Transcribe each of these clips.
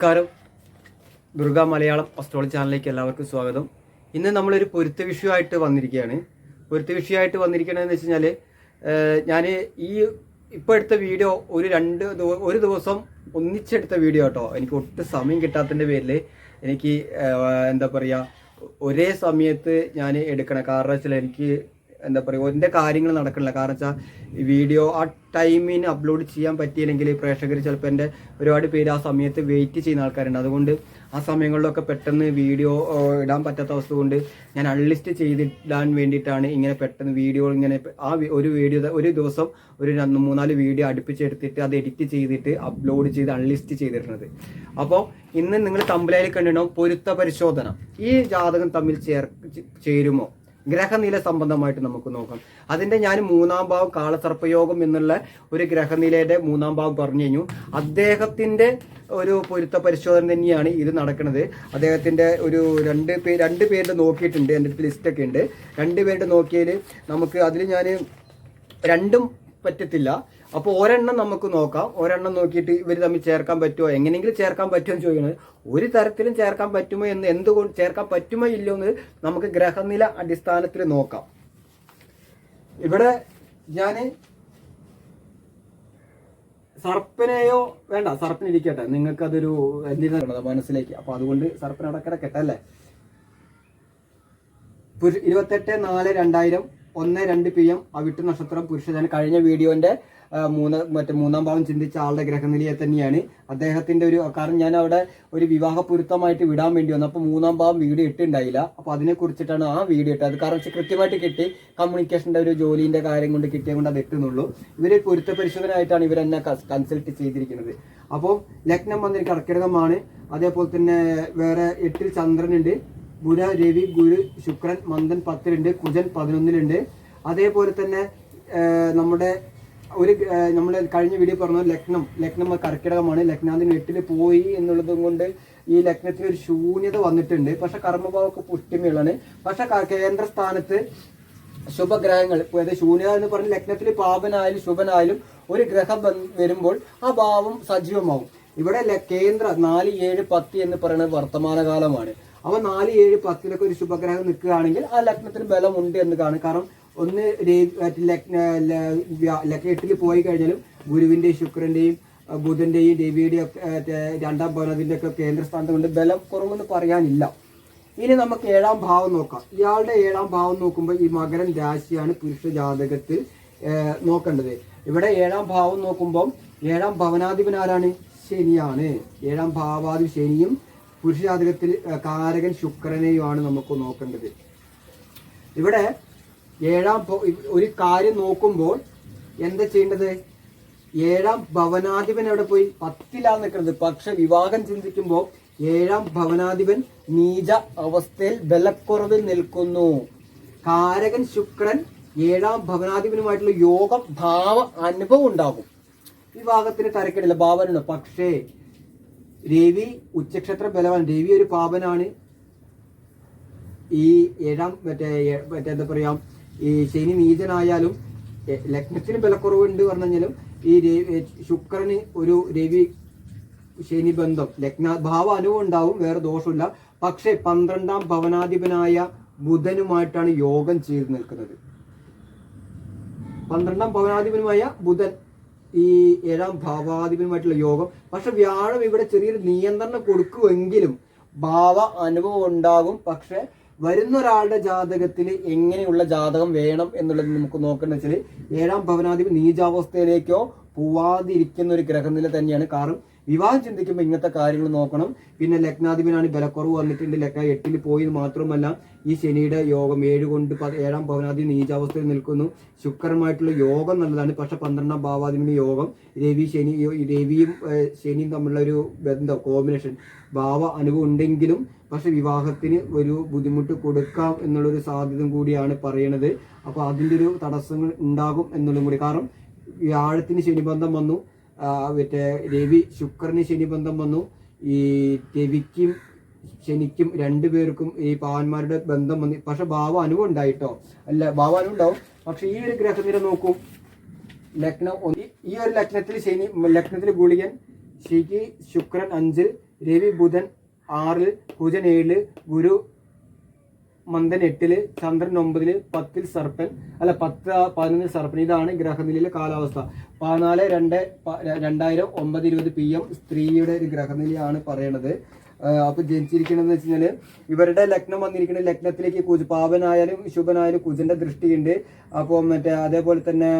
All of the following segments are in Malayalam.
നമസ്കാരം. ദുർഗ മലയാളം അസ്ട്രോളജി ചാനലിലേക്ക് എല്ലാവർക്കും സ്വാഗതം. ഇന്ന് നമ്മളൊരു പൊരുത്ത വിഷയമായിട്ട് വന്നിരിക്കുകയാണ്. പൊരുത്ത വിഷയമായിട്ട് വന്നിരിക്കണമെന്ന് വെച്ച് കഴിഞ്ഞാൽ ഞാൻ ഈ ഇപ്പോൾ എടുത്ത വീഡിയോ ഒരു രണ്ട് ഒരു ദിവസം ഒന്നിച്ചെടുത്ത വീഡിയോ കേട്ടോ എനിക്ക് ഒട്ടും സമയം കിട്ടാത്തതിന്റെ പേരിൽ എനിക്ക് എന്താ പറയുക ഒരേ സമയത്ത് ഞാൻ എടുക്കണം. കാരണം വെച്ചാൽ എനിക്ക് എന്താ പറയുക എന്റെ കാര്യങ്ങൾ നടക്കണില്ല. കാരണം വെച്ചാൽ വീഡിയോ ആ ടൈമിന് അപ്ലോഡ് ചെയ്യാൻ പറ്റിയില്ലെങ്കിൽ പ്രേക്ഷകർ ചിലപ്പോൾ എന്റെ ഒരുപാട് പേര് ആ സമയത്ത് വെയിറ്റ് ചെയ്യുന്ന ആൾക്കാരുണ്ട്. അതുകൊണ്ട് ആ സമയങ്ങളിലൊക്കെ പെട്ടെന്ന് വീഡിയോ ഇടാൻ പറ്റാത്ത അവസ്ഥ കൊണ്ട് ഞാൻ അൺലിസ്റ്റ് ചെയ്തിടാൻ വേണ്ടിയിട്ടാണ് ഇങ്ങനെ പെട്ടെന്ന് വീഡിയോ ഇങ്ങനെ ആ ഒരു വീഡിയോ ഒരു ദിവസം ഒരു രണ്ട് മൂന്നാൽ വീഡിയോ അടുപ്പിച്ചെടുത്തിട്ട് അത് എഡിറ്റ് ചെയ്തിട്ട് അപ്ലോഡ് ചെയ്ത് അൺലിസ്റ്റ് ചെയ്തിരുന്നത് അപ്പോൾ ഇന്ന് നിങ്ങൾ തമ്പിലയിൽ കണ്ടിട്ടുണ്ടാവും പൊരുത്ത പരിശോധന. ഈ ജാതകം തമ്മിൽ ചേർ ചേരുമോ? ഗ്രഹനില സംബന്ധമായിട്ട് നമുക്ക് നോക്കാം. അതിന്റെ ഞാൻ മൂന്നാം ഭാവം കാളസർപ്പയോഗം എന്നുള്ള ഒരു ഗ്രഹനിലയുടെ മൂന്നാം ഭാവം പറഞ്ഞു കഴിഞ്ഞു. അദ്ദേഹത്തിന്റെ ഒരു പൊരുത്ത പരിശോധന തന്നെയാണ് ഇത് നടക്കുന്നത്. അദ്ദേഹത്തിന്റെ ഒരു രണ്ട് പേര് രണ്ട് പേരുടെ നോക്കിയിട്ടുണ്ട് എന്റെ അടുത്ത് ലിസ്റ്റൊക്കെ ഉണ്ട്. രണ്ട് പേരുടെ നോക്കിയതിൽ നമുക്ക് അതിൽ ഞാൻ രണ്ടും പറ്റത്തില്ല. അപ്പോൾ ഒരെണ്ണം നമുക്ക് നോക്കാം. ഒരെണ്ണം നോക്കിയിട്ട് ഇവർ തമ്മിൽ ചേർക്കാൻ പറ്റുമോ? എങ്ങനെയെങ്കിലും ചേർക്കാൻ പറ്റുമോ എന്ന് ചോദിക്കുന്നത് ഒരു തരത്തിലും ചേർക്കാൻ പറ്റുമോ എന്ന് എന്തുകൊണ്ട് ചേർക്കാൻ പറ്റുമോ ഇല്ലയോ എന്ന് നമുക്ക് ഗ്രഹനില അടിസ്ഥാനത്തിൽ നോക്കാം. ഇവിടെ ഞാൻ സർപ്പനെയോ വേണ്ട സർപ്പനിരിക്കട്ടെ നിങ്ങൾക്ക് അതൊരു എന്തിനാണ് മനസ്സിലേക്ക്? അപ്പൊ അതുകൊണ്ട് സർപ്പന അടക്കിടക്കട്ടെ അല്ലേ ഇരുപത്തെട്ട് നാല് രണ്ടായിരം ഒന്ന് രണ്ട് പി എം അവിട്ട് നക്ഷത്രം പുരുഷജന കഴിഞ്ഞ വീഡിയോന്റെ മൂന്ന് മറ്റേ മൂന്നാം ഭാവം ചിന്തിച്ച ആളുടെ ഗ്രഹനിലയെ തന്നെയാണ് അദ്ദേഹത്തിന്റെ ഒരു കാരണം ഞാൻ അവിടെ ഒരു വിവാഹ പൊരുത്തമായിട്ട് വിടാൻ വേണ്ടി വന്നു. അപ്പോൾ മൂന്നാം ഭാവം വീഡിയോ ഇട്ടുണ്ടായില്ല. അപ്പോൾ അതിനെ കുറിച്ചിട്ടാണ് ആ വീഡിയോ ഇട്ടത്. കാരണം വെച്ചാൽ കൃത്യമായിട്ട് കിട്ടി. കമ്മ്യൂണിക്കേഷന്റെ ഒരു ജോലിന്റെ കാര്യം കൊണ്ട് കിട്ടിയ കൊണ്ട് അത് എത്തുന്നുള്ളൂ. ഇവർ പൊരുത്ത പരിശോധനയായിട്ടാണ് ഇവർ എന്നെ കൺസൾട്ട് ചെയ്തിരിക്കുന്നത്. അപ്പോൾ ലഗ്നം വന്നിട്ട് കർക്കിടകമാണ്. അതേപോലെ തന്നെ വേറെ എട്ടിൽ ചന്ദ്രനുണ്ട്. ബുധ രവി ഗുരു ശുക്രൻ മന്ദൻ പത്തിലുണ്ട് കുജൻ പതിനൊന്നിലുണ്ട്. അതേപോലെ തന്നെ നമ്മുടെ ഒരു നമ്മൾ കഴിഞ്ഞ വീഡിയോ പറഞ്ഞു ലഗ്നം ലഗ്നം കർക്കിടകമാണ്. ലഗ്നാദിന് എട്ടിൽ പോയി എന്നുള്ളതും കൊണ്ട് ഈ ലഗ്നത്തിന് ഒരു ശൂന്യത വന്നിട്ടുണ്ട്. പക്ഷെ കർമ്മഭാവമൊക്കെ പുഷ്ടിമയുള്ളതാണ്. പക്ഷെ കേന്ദ്ര സ്ഥാനത്ത് ശുഭഗ്രഹങ്ങൾ അതായത് ശൂന്യത എന്ന് പറഞ്ഞ ലഗ്നത്തിൽ പാപനായാലും ശുഭനായാലും ഒരു ഗ്രഹം വരുമ്പോൾ ആ ഭാവം സജീവമാവും. ഇവിടെ കേന്ദ്ര നാല് ഏഴ് പത്ത് എന്ന് പറയുന്നത് വർത്തമാനകാലമാണ്. അവ നാല് ഏഴ് പത്തിലൊക്കെ ഒരു ശുഭഗ്രഹം നിൽക്കുകയാണെങ്കിൽ ആ ലഗ്നത്തിന് ബലമുണ്ട് എന്ന് കാണും. കാരണം ഒന്ന് ലഗ്ന എട്ടിൽ പോയി കഴിഞ്ഞാലും ഗുരുവിന്റെയും ശുക്രന്റെയും ബുധന്റെയും രവിയുടെയും ഒക്കെ രണ്ടാം ഭവനത്തിന്റെ ഒക്കെ കേന്ദ്രസ്ഥാനത്ത് കൊണ്ട് ബലം കുറവെന്ന് പറയാനില്ല. ഇനി നമുക്ക് ഏഴാം ഭാവം നോക്കാം. ഇയാളുടെ ഏഴാം ഭാവം നോക്കുമ്പോൾ ഈ മകരൻ രാശിയാണ് പുരുഷ ജാതകത്തിൽ നോക്കേണ്ടത്. ഇവിടെ ഏഴാം ഭാവം നോക്കുമ്പോൾ ഏഴാം ഭവനാധിപൻ ആരാണ്? ശനിയാണ്. ഏഴാം ഭാവാധിപൻ ശനിയും പുരുഷ ജാതകത്തിൽ കാരകൻ ശുക്രനെയുമാണ് നമുക്ക് നോക്കേണ്ടത്. ഇവിടെ ഏഴാം ഒരു കാര്യം നോക്കുമ്പോൾ എന്താ ചെയ്യേണ്ടത്? ഏഴാം ഭവനാധിപൻ എവിടെ പോയി? പത്തിലാണ് നിൽക്കുന്നത്. പക്ഷെ വിവാഹം ചിന്തിക്കുമ്പോൾ ഏഴാം ഭവനാധിപൻ നീച അവസ്ഥയിൽ ബലക്കുറവിൽ നിൽക്കുന്നു. കാരകൻ ശുക്രൻ ഏഴാം ഭവനാധിപനുമായിട്ടുള്ള യോഗം ഭാവ അനുഭവം ഉണ്ടാകും. വിവാഹത്തിന് തരക്കേടില്ല ഭാവനുണ്ട് പക്ഷേ രവി ഉച്ചക്ഷത്ര ബലവാൻ. രവി ഒരു പാപനാണ്. ഈ ഏഴാം മറ്റേ മറ്റേ എന്താ പറയാ ഈ ശനി നീചനായാലും ലഗ്നത്തിന് ബലക്കുറവുണ്ട് പറഞ്ഞു കഴിഞ്ഞാലും ഈ ശുക്രന് ഒരു രവി ശനി ബന്ധം. ലഗ്ന ഭാവ അനുഭവം ഉണ്ടാവും വേറെ ദോഷമില്ല പക്ഷെ പന്ത്രണ്ടാം ഭവനാധിപനായ ബുധനുമായിട്ടാണ് യോഗം ചെയ്ത് നിൽക്കുന്നത്. പന്ത്രണ്ടാം ഭവനാധിപനുമായ ബുധൻ ഈ ഏഴാം ഭാവാധിപനുമായിട്ടുള്ള യോഗം. പക്ഷെ വ്യാഴം ഇവിടെ ചെറിയൊരു നിയന്ത്രണം കൊടുക്കുമെങ്കിലും ഭാവ അനുഭവം ഉണ്ടാകും. പക്ഷെ വരുന്ന ഒരാളുടെ ജാതകത്തിൽ എങ്ങനെയുള്ള ജാതകം വേണം എന്നുള്ളത് നമുക്ക് നോക്കേണ്ടത് വെച്ചാൽ ഏഴാം ഭവനാധിപൻ നീചാവസ്ഥയിലേക്കോ പോവാതിരിക്കുന്ന ഒരു ഗ്രഹനില തന്നെയാണ്. കാരണം വിവാഹം ചിന്തിക്കുമ്പോൾ ഇങ്ങനത്തെ കാര്യങ്ങൾ നോക്കണം. പിന്നെ ലഗ്നാധിപനാണ് ബലക്കുറവ് വന്നിട്ടുണ്ട്. ലഗ്ന എട്ടിൽ പോയി മാത്രമല്ല ഈ ശനിയുടെ യോഗം ഏഴ് കൊണ്ട് ഏഴാം ഭവനാധി നീചാവസ്ഥയിൽ നിൽക്കുന്നു. ശുക്രമായിട്ടുള്ള യോഗം നല്ലതാണ്. പക്ഷെ പന്ത്രണ്ടാം ഭാവാധിപന്റെ യോഗം രവി ശനി രവിയും ശനിയും തമ്മിലുള്ള ഒരു ബന്ധം കോമ്പിനേഷൻ ഭാവ അനുഭവം ഉണ്ടെങ്കിലും പക്ഷെ വിവാഹത്തിന് ഒരു ബുദ്ധിമുട്ട് കൊടുക്കാം എന്നുള്ളൊരു സാധ്യത കൂടിയാണ് പറയണത്. അപ്പോൾ അതിന്റെ ഒരു തടസ്സങ്ങൾ ഉണ്ടാകും എന്നുള്ളതും കൂടി. കാരണം വ്യാഴത്തിന് ശനിബന്ധം വന്നു. മറ്റേ രവി ശുക്രന് ശനി ബന്ധം വന്നു. ഈ രവിക്കും ശനിക്കും രണ്ടുപേർക്കും ഈ പാവന്മാരുടെ ബന്ധം വന്നു. പക്ഷെ ഭാവ അനുഭവം ഉണ്ടായിട്ടോ? അല്ല ഭാവ അനുഭവം ഉണ്ടാവും. പക്ഷെ ഈ ഒരു ഗ്രഹത്തിന് നോക്കൂ. ലഗ്നം ഈ ഒരു ലഗ്നത്തിൽ ശനി ലഗ്നത്തിൽ ഗുളികൻ ശനി ശുക്രൻ അഞ്ചിൽ രവി ബുധൻ ആറിൽ കുജൻ ഏഴിൽ ഗുരു മന്ദൻ എട്ടിൽ ചന്ദ്രൻ ഒമ്പതിൽ പത്തിൽ സർപ്പൻ അല്ല പത്ത് പതിനൊന്നിൽ സർപ്പൻ. ഇതാണ് ഗ്രഹനിലയിലെ കാലാവസ്ഥ. പതിനാല് രണ്ട് രണ്ടായിരം ഒമ്പത് ഇരുപത് പി എം സ്ത്രീയുടെ ഒരു ഗ്രഹനിലയാണ് പറയണത്. അപ്പോൾ അപ്പൊ ജനിച്ചിരിക്കണമെന്ന് വെച്ച് കഴിഞ്ഞാൽ ഇവരുടെ ലഗ്നം വന്നിരിക്കുന്ന ലഗ്നത്തിലേക്ക് കുജ പാപനായാലും ശുഭനായാലും കുജന്റെ ദൃഷ്ടിയുണ്ട്. അപ്പോൾ മറ്റേ അതേപോലെ തന്നെ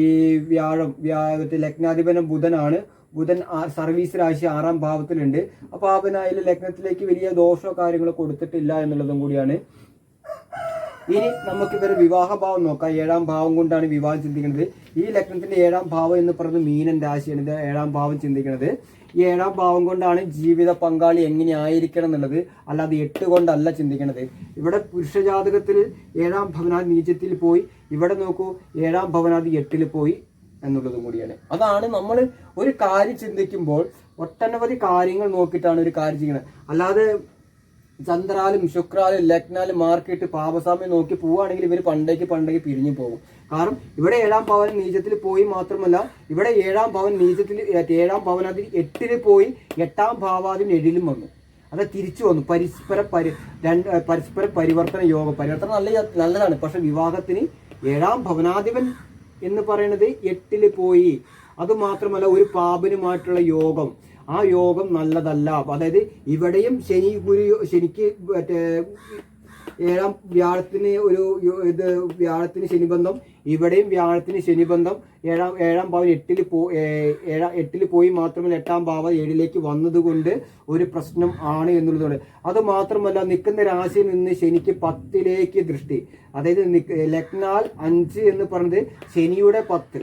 ഈ വ്യാഴം വ്യാ മറ്റേ ലഗ്നാധിപനം ബുധനാണ്. ബുധൻ സർവീസ് രാശി ആറാം ഭാവത്തിലുണ്ട്. അപ്പൊ പാപനായാലും ലഗ്നത്തിലേക്ക് വലിയ ദോഷമോ കാര്യങ്ങളോ കൊടുത്തിട്ടില്ല എന്നുള്ളതും കൂടിയാണ്. ഇനി നമുക്ക് ഇവരെ വിവാഹ ഭാവം നോക്കാം. ഏഴാം ഭാവം കൊണ്ടാണ് വിവാഹം ചിന്തിക്കുന്നത്. ഈ ലഗ്നത്തിന്റെ ഏഴാം ഭാവം എന്ന് പറയുന്നത് മീനൻ രാശിയാണ്. ഇത് ഏഴാം ഭാവം ചിന്തിക്കുന്നത്. ഈ ഏഴാം ഭാവം കൊണ്ടാണ് ജീവിത പങ്കാളി എങ്ങനെ ആയിരിക്കണം എന്നുള്ളത് അല്ലാതെ എട്ട് കൊണ്ടല്ല ചിന്തിക്കുന്നത്. ഇവിടെ പുരുഷ ജാതകത്തിൽ ഏഴാം ഭവനാഥ് നീചത്തിൽ പോയി. ഇവിടെ നോക്കൂ ഏഴാം ഭവനാഥ് എട്ടിൽ പോയി എന്നുള്ളതും കൂടിയാണ്. അതാണ് നമ്മൾ ഒരു കാര്യം ചിന്തിക്കുമ്പോൾ ഒട്ടനവധി കാര്യങ്ങൾ നോക്കിയിട്ടാണ് ഒരു കാര്യം ചെയ്യുന്നത്. അല്ലാതെ ചന്ദ്രാലും ശുക്രാലും ലഗ്നാലും മാർക്കിട്ട് പാപസാമ്യം നോക്കി പോവുകയാണെങ്കിൽ ഇവർ പണ്ടേക്ക് പണ്ടേക്ക് പിരിഞ്ഞു പോകും. കാരണം ഇവിടെ ഏഴാം ഭവൻ നീചത്തിൽ പോയി മാത്രമല്ല ഇവിടെ ഏഴാം ഭവൻ നീചത്തിൽ ഏഴാം ഭവനാതിൽ എട്ടിൽ പോയി എട്ടാം ഭാവാതിന് എഴിലും വന്നു. അത് തിരിച്ചു വന്നു. പരസ്പര പരി രണ്ട് പരസ്പര പരിവർത്തന യോഗം. പരിവർത്തനം നല്ല നല്ലതാണ്. പക്ഷെ വിവാഹത്തിന് ഏഴാം ഭവനാധിപൻ എന്ന് പറയുന്നത് എട്ടിൽ പോയി. അത് മാത്രമല്ല ഒരു പാപനുമായിട്ടുള്ള യോഗം. ആ യോഗം നല്ലതല്ല. അതായത് ഇവിടെയും ശനി ഗുരു ശനിക്ക് മറ്റേ ഏഴാം വ്യാഴത്തിന് ഒരു ഇത് വ്യാഴത്തിന് ശനിബന്ധം ഇവിടെയും വ്യാഴത്തിന് ശനിബന്ധം. ഏഴാം ഏഴാം ഭാവം എട്ടിൽ പോ ഏഴാം എട്ടിൽ പോയി മാത്രമല്ല എട്ടാം ഭാവം ഏഴിലേക്ക് വന്നതുകൊണ്ട് ഒരു പ്രശ്നം ആണ് എന്നുള്ളതുകൊണ്ട്. അത് മാത്രമല്ല നിൽക്കുന്ന രാശിയിൽ നിന്ന് ശനിക്ക് പത്തിലേക്ക് ദൃഷ്ടി. അതായത് ലഗ്നാൽ അഞ്ച് എന്ന് പറഞ്ഞത് ശനിയുടെ പത്ത്.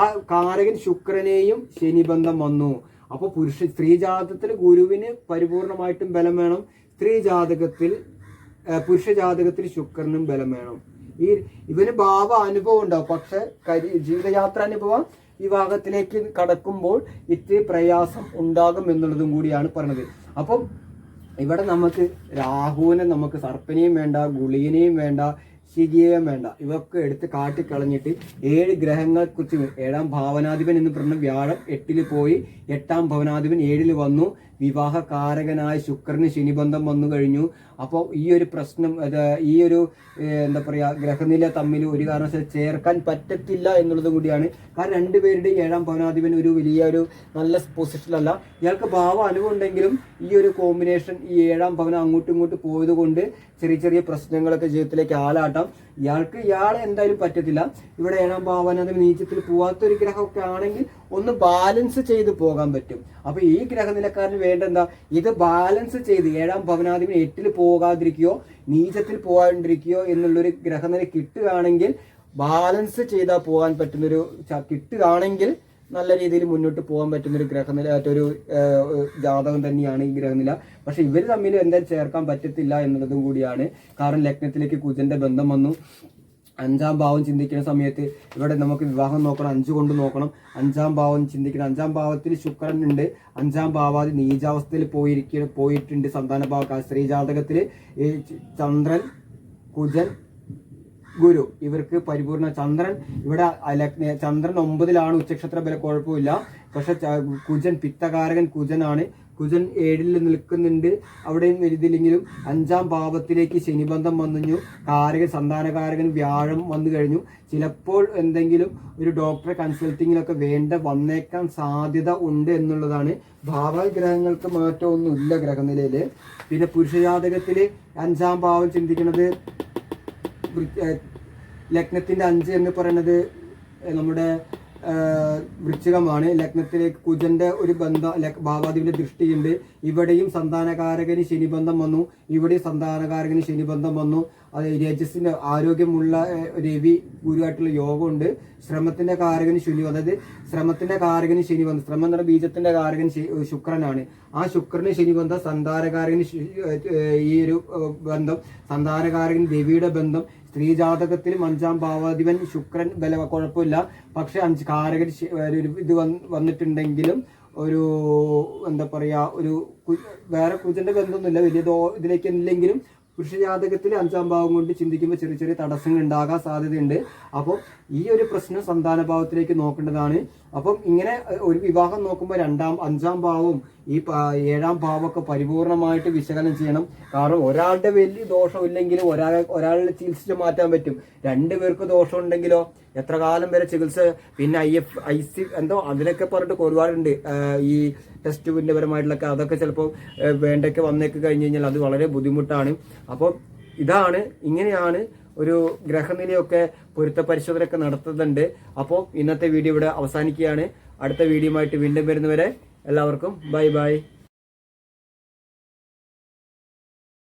ആ കാരകൻ ശുക്രനെയും ശനിബന്ധം വന്നു. അപ്പോൾ പുരുഷ സ്ത്രീ ജാതകത്തിൽ ഗുരുവിന് പരിപൂർണമായിട്ടും ബലം വേണം. സ്ത്രീ ജാതകത്തിൽ പുരുഷ ജാതകത്തിൽ ശുക്രനും ബലം വേണം. ഈ ഇവന് ഭാവ അനുഭവം ഉണ്ടാവും. പക്ഷെ ജീവിതയാത്ര അനുഭവം വിവാഹത്തിലേക്ക് കടക്കുമ്പോൾ ഇത്തിരി പ്രയാസം ഉണ്ടാകും എന്നുള്ളതും കൂടിയാണ് പറഞ്ഞത്. അപ്പം ഇവിടെ നമുക്ക് രാഹുവിനെ നമുക്ക് സർപ്പനെയും വേണ്ട ഗുളികനെയും വേണ്ട ശിഖിയെയും വേണ്ട. ഇവയൊക്കെ എടുത്ത് കാട്ടിക്കളഞ്ഞിട്ട് ഏഴ് ഗ്രഹങ്ങളെക്കുറിച്ച് ഏഴാം ഭാവനാധിപൻ എന്ന് പറഞ്ഞ വ്യാഴം എട്ടിൽ പോയി എട്ടാം ഭവനാധിപൻ ഏഴിൽ വന്നു. വിവാഹ കാരകനായ ശുക്രന് ശനിബന്ധം വന്നു കഴിഞ്ഞു. അപ്പോൾ ഈ ഒരു പ്രശ്നം ഈ ഒരു എന്താ പറയുക ഗ്രഹനില തമ്മിൽ ഒരു കാരണവശാലും ചേർക്കാൻ പറ്റത്തില്ല എന്നുള്ളതും കൂടിയാണ്. കാരണം രണ്ടുപേരുടെ ഏഴാം ഭവനാധിപൻ ഒരു വലിയ ഒരു നല്ല പൊസിഷനിലല്ല ഇയാൾക്ക് ഭാവ അനുഭവം ഉണ്ടെങ്കിലും ഈ ഒരു കോമ്പിനേഷൻ ഈ ഏഴാം ഭവനം അങ്ങോട്ടും ഇങ്ങോട്ടും പോയതുകൊണ്ട് ചെറിയ ചെറിയ പ്രശ്നങ്ങളൊക്കെ ജീവിതത്തിലേക്ക് ആലാട്ടാം ഇയാൾക്ക് ഇയാളെ എന്തായാലും പറ്റത്തില്ല. ഇവിടെ ഏഴാം ഭാവനാധിപൻ നീച്ചത്തിൽ പോവാത്ത ഒരു ഗ്രഹമൊക്കെ ആണെങ്കിൽ ഒന്ന് ബാലൻസ് ചെയ്ത് പോകാൻ പറ്റും. അപ്പൊ ഈ ഗ്രഹനിലക്കാരന് വേണ്ട എന്താ ഇത് ബാലൻസ് ചെയ്ത് ഏഴാം ഭവനാധിപൻ എട്ടിൽ പോകാതിരിക്കുകയോ നീചത്തിൽ പോകാണ്ടിരിക്കുകയോ എന്നുള്ളൊരു ഗ്രഹനില കിട്ടുകയാണെങ്കിൽ ബാലൻസ് ചെയ്താൽ പോകാൻ പറ്റുന്നൊരു കിട്ടുകയാണെങ്കിൽ നല്ല രീതിയിൽ മുന്നോട്ട് പോകാൻ പറ്റുന്ന ഒരു ഗ്രഹനില ഒരു ജാതകം തന്നെയാണ് ഈ ഗ്രഹനില. പക്ഷെ ഇവർ തമ്മിൽ എന്താ ചേർക്കാൻ പറ്റത്തില്ല എന്നുള്ളതും കൂടിയാണ്. കാരണം ലഗ്നത്തിലേക്ക് കുജന്റെ ബന്ധം വന്നു. അഞ്ചാം ഭാവം ചിന്തിക്കുന്ന സമയത്ത് ഇവിടെ നമുക്ക് വിവാഹം നോക്കണം അഞ്ചു കൊണ്ട് നോക്കണം. അഞ്ചാം ഭാവം ചിന്തിക്കണം. അഞ്ചാം ഭാവത്തിൽ ശുക്രൻ ഉണ്ട്. അഞ്ചാം ഭാവാതി നീചാവസ്ഥയിൽ പോയിരിക്ക പോയിട്ടുണ്ട്. സന്താന ഭാവ സ്ത്രീ ജാതകത്തിൽ ചന്ദ്രൻ കുജൻ ഗുരു. ഇവർക്ക് പരിപൂർണ ചന്ദ്രൻ. ഇവിടെ ചന്ദ്രൻ ഒമ്പതിലാണ് ഉച്ചക്ഷത്ര ബല കുഴപ്പമില്ല. പക്ഷെ കുജൻ പിത്തകാരകൻ കുജനാണ്. കുജൻ ഏഴിൽ നിൽക്കുന്നുണ്ട്. അവിടെയും വലുതില്ലെങ്കിലും അഞ്ചാം ഭാവത്തിലേക്ക് ശനിബന്ധം വന്നു കാരകൻ സന്താനകാരകൻ വ്യാഴം വന്നു കഴിഞ്ഞു. ചിലപ്പോൾ എന്തെങ്കിലും ഒരു ഡോക്ടറെ കൺസൾട്ടിങ്ങിലൊക്കെ വേണ്ട വന്നേക്കാൻ സാധ്യത ഉണ്ട് എന്നുള്ളതാണ്. ഭാവഗ്രഹങ്ങൾക്ക് മാറ്റമൊന്നുമില്ല ഗ്രഹനിലയിൽ. പിന്നെ പുരുഷജാതകത്തിൽ അഞ്ചാം ഭാവം ചിന്തിക്കുന്നത് ലഗ്നത്തിന്റെ അഞ്ച് എന്ന് പറയുന്നത് നമ്മുടെ വൃശ്ചികമാണ്. ലഗ്നത്തിലേക്ക് കുജന്റെ ഒരു ബന്ധം ഭാവാദിവിന്റെ ദൃഷ്ടിയുണ്ട്. ഇവിടെയും സന്താനകാരകന് ശനിബന്ധം വന്നു. ഇവിടെയും സന്താനകാരകന് ശനിബന്ധം വന്നു. അത് രജസിന്റെ ആരോഗ്യമുള്ള രവി ഗുരുവായിട്ടുള്ള യോഗമുണ്ട്. ശ്രമത്തിന്റെ കാരകന് ശനി അതായത് ശ്രമത്തിന്റെ കാരകന് ശനി ബന്ധം ശ്രമം എന്ന ബീജത്തിന്റെ കാരകൻ ശുക്രനാണ്. ആ ശുക്രന് ശനി ബന്ധം സന്താനകാരകന് ഈ ഒരു ബന്ധം സന്താനകാരകൻ രവിയുടെ ബന്ധം സ്ത്രീ ജാതകത്തിൽ അഞ്ചാം ഭാവാധിപൻ ശുക്രൻ ബല കുഴപ്പമില്ല. പക്ഷെ അഞ്ച് കാരകൻ ഒരു ഇത് വന്നിട്ടുണ്ടെങ്കിലും ഒരു എന്താ പറയാ ഒരു വേറെ കുജന്റെ ബന്ധമൊന്നുമില്ല. വലിയ ഇതിലേക്ക് ഇല്ലെങ്കിലും പുരുഷ ജാതകത്തിൽ അഞ്ചാം ഭാവം കൊണ്ട് ചിന്തിക്കുമ്പോൾ ചെറിയ ചെറിയ തടസ്സങ്ങൾ ഉണ്ടാകാൻ സാധ്യതയുണ്ട്. അപ്പോൾ ഈ ഒരു പ്രശ്നം സന്താന ഭാവത്തിലേക്ക് നോക്കേണ്ടതാണ്. അപ്പം ഇങ്ങനെ ഒരു വിവാഹം നോക്കുമ്പോൾ രണ്ടാം അഞ്ചാം ഭാവവും ഈ ഏഴാം ഭാവമൊക്കെ പരിപൂർണമായിട്ട് വിശകലനം ചെയ്യണം. കാരണം ഒരാളുടെ വലിയ ദോഷം ഇല്ലെങ്കിലും ഒരാളെ ഒരാളെ ചികിത്സിച്ച് മാറ്റാൻ പറ്റും. രണ്ടുപേർക്ക് ദോഷമുണ്ടെങ്കിലോ? എത്ര കാലം വരെ ചികിത്സ? പിന്നെ ഐ എഫ് ഐ സി എന്തോ അതിനൊക്കെ പറഞ്ഞിട്ട് ഒരുപാടുണ്ട്. ഈ ടെസ്റ്റ് പരമായിട്ടുള്ളൊക്കെ അതൊക്കെ ചിലപ്പോൾ വേണ്ടൊക്കെ വന്നേക്ക് കഴിഞ്ഞ് കഴിഞ്ഞാൽ അത് വളരെ ബുദ്ധിമുട്ടാണ്. അപ്പോൾ ഇതാണ് ഇങ്ങനെയാണ് ഒരു ഗ്രഹനിലയൊക്കെ പൊരുത്ത പരിശോധനയൊക്കെ നടത്തുന്നുണ്ട്. അപ്പോൾ ഇന്നത്തെ വീഡിയോ ഇവിടെ അവസാനിക്കുകയാണ്. അടുത്ത വീഡിയോ ആയിട്ട് വീണ്ടും വരുന്നവരെ എല്ലാവർക്കും ബൈ ബൈ.